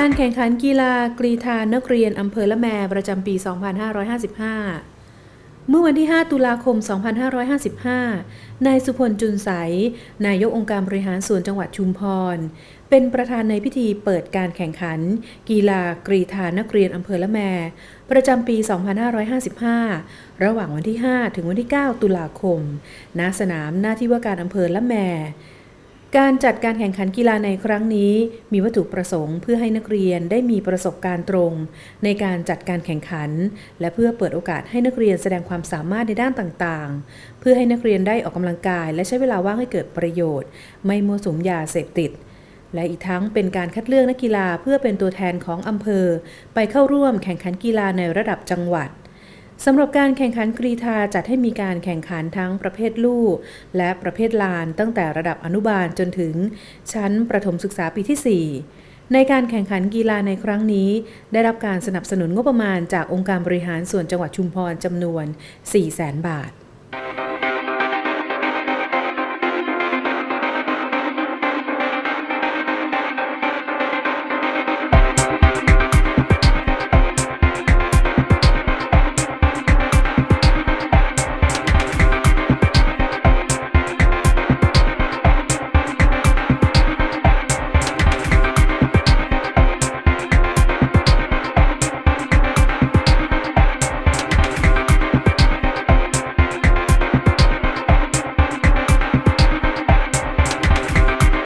การแข่งขันกีฬากรีธานักเรียนอำเภอละแมประจำปี 2555 เมื่อวันที่ 5 ตุลาคม 2555 นายสุพลจุนใส นายกองค์การบริหารส่วนจังหวัดชุมพร เป็นประธานในพิธีเปิดการแข่งขัน กีฬากรีธานักเรียนอำเภอละแม ประจำปี 2555 ระหว่างวันที่ 5 ถึงวันที่ 9 ตุลาคม ณ สนามหน้าที่ว่าการอำเภอละแม การจัดการแข่งขันกีฬาในครั้งนี้ มีวัตถุประสงค์เพื่อให้นักเรียนได้มีประสบการณ์ตรง ในการจัดการแข่งขัน และเพื่อเปิดโอกาสให้นักเรียนแสดงความสามารถในด้านต่างๆ เพื่อให้นักเรียนได้ออกกำลังกาย และใช้เวลาว่างให้เกิดประโยชน์ ไม่มั่วสุมยาเสพติด และอีกทั้งเป็นการคัดเลือกนักกีฬาเพื่อเป็นตัวแทนของอำเภอ ไปเข้าร่วมแข่งขันกีฬาในระดับจังหวัด สำหรับการแข่งขันกรีธาจัดให้มีการแข่งขันทั้งประเภทลู่และประเภทลานตั้งแต่ระดับอนุบาลจนถึงชั้นประถมศึกษาปีที่ 4 ในการแข่งขันกีฬาในครั้งนี้ ได้รับการสนับสนุนงบประมาณจากองค์การบริหารส่วนจังหวัดชุมพรจำนวน 4 0 0 0 0 0 บาท